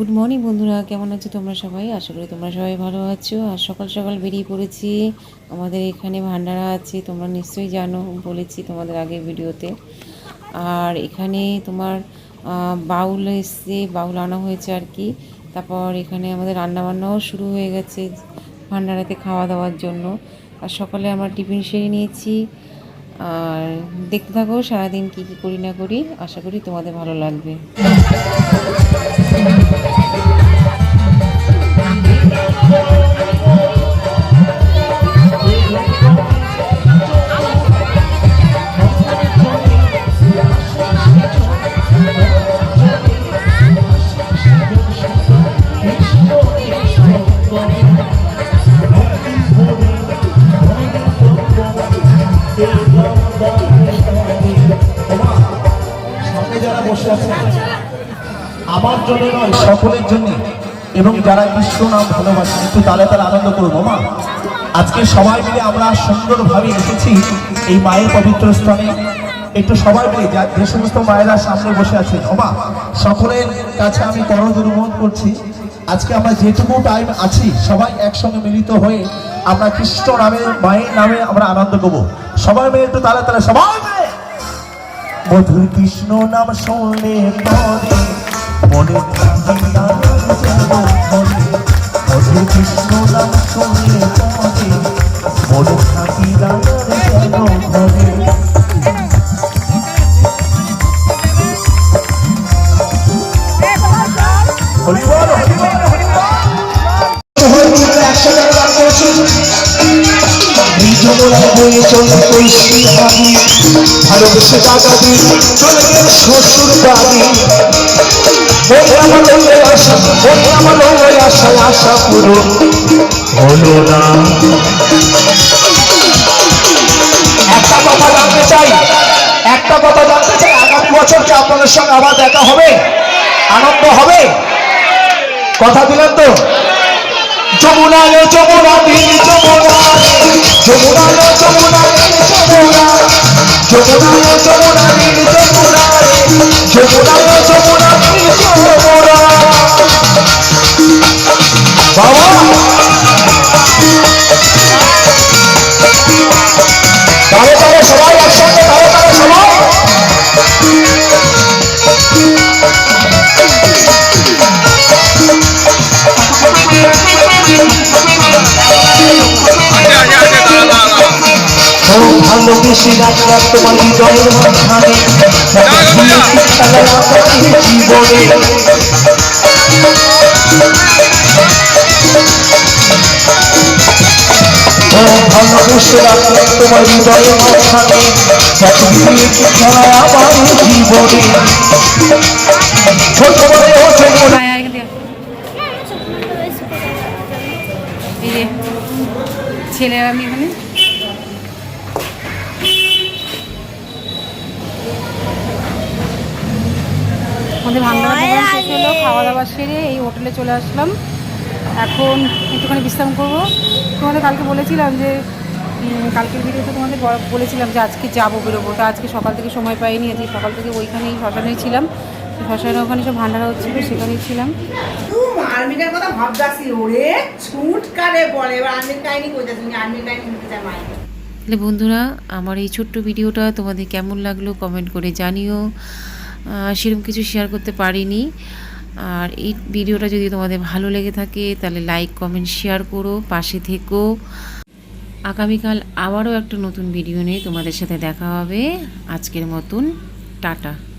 Good morning বন্ধুরা। কেমন আছো তোমরা সবাই? আশা করি তোমরা সবাই ভালো আছো। আর সকাল সকাল বেরিয়ে পড়েছি। আমাদের এখানে ভান্ডারা আছে, তোমরা নিশ্চয়ই জানো, বলেছি তোমাদের আগের ভিডিওতে। আর এখানে তোমার বাউল এসছে, বাউল আনা হয়েছে আর কি। তারপর এখানে আমাদের রান্নাবান্নাও শুরু হয়ে গেছে ভান্ডারাতে খাওয়া দাওয়ার জন্য। আর সকালে আমরা টিফিন সেরে নিয়েছি। আর দেখতে থাকো সারাদিন কি কি করি না করি আশা করি তোমাদের ভালো লাগবে। আমার জন্য নয়, সকলের জন্য। এবং যারা কৃষ্ণ নাম ভালোবাসেন একটু তালে তালে আনন্দ করব মা আজকে সবাই মিলে আমরা সুন্দরভাবে এসেছি এই মায়ের পবিত্র স্থানে। একটু সবাই মিলে, যা- যে সমস্ত মায়েরা সামনে বসে আছেন, ওমা। সকলের কাছে আমি করজ অনুমোদন করছি। আজকে আমরা যেটুকু টাইম আছি, সবাই একসঙ্গে মিলিত হয়ে আমরা কৃষ্ণ নামে, মায়ের নামে আমরা আনন্দ করব। সবাই মিলে একটু তালে তালে, সবাই মধুর কৃষ্ণ নাম শুনলে পরে মনে মধুর কৃষ্ণ নাম শুনলে পরে মনে ভালোবেসে দাদা দি চলে গেল শ্বশুর বাড়ি একটা কথা জানতে চাই একটা কথা জানতে চাই আগামী বছর কি আপনাদের সঙ্গে আবার দেখা হবে আনন্দ হবে কথা দিলেন তো যমুনা যমুনা যমুনা যমুনা যমুনা যমুনা দিন যমুনা যমুনা রে যমুনা দিন যমুনা বাবা তারে তারে সবাই ভালোবেসে রাখলাম তোমার হৃদয়ের মাঝখানে জীবনে ভালোবেসে রাখলাম তোমার হৃদয়ের মাঝখানে খেলা আমার জীবনে ছোট বড় ও যমুনা আয়, আয়, এখান থেকে। এই যে ছেলে আমি এখানে আমাদের ভান্ডার প্রোগ্রাম শেষ হলো খাওয়া দাওয়া সেরে এই হোটেলে চলে আসলাম। এখন একটুখানি বিশ্রাম করব। তোমাদের কালকে বলেছিলাম যে কালকের ভিডিওতে তোমাদের বলেছিলাম যে আজকে যাব বেরোবো। তা আজকে সকাল থেকে সময় পাইনি আজকে সকাল থেকে ওইখানেই শ্মশানেই ছিলাম। শ্মশানে ওখানে সব ভান্ডারা হচ্ছিল সেখানেই ছিলাম। আর্মিটার কথা ভাবতাছি। ওরে ছুট কারে বলে। এবার আর্মির কাহিনী কইতাছি তুমি আর্মির কাহিনী শুনতে চাই মায়ের তাহলে বন্ধুরা আমার এই ছোট্ট ভিডিওটা তোমাদের কেমন লাগল কমেন্ট করে জানিও। সেরকম কিছু শেয়ার করতে পারিনি। আর এই ভিডিওটা যদি তোমাদের ভালো লেগে থাকে, তাহলে লাইক কমেন্ট শেয়ার করো, পাশে থেকো। আগামীকাল আবারও একটা নতুন ভিডিও নিয়ে তোমাদের সাথে দেখা হবে। আজকের মতন, টাটা।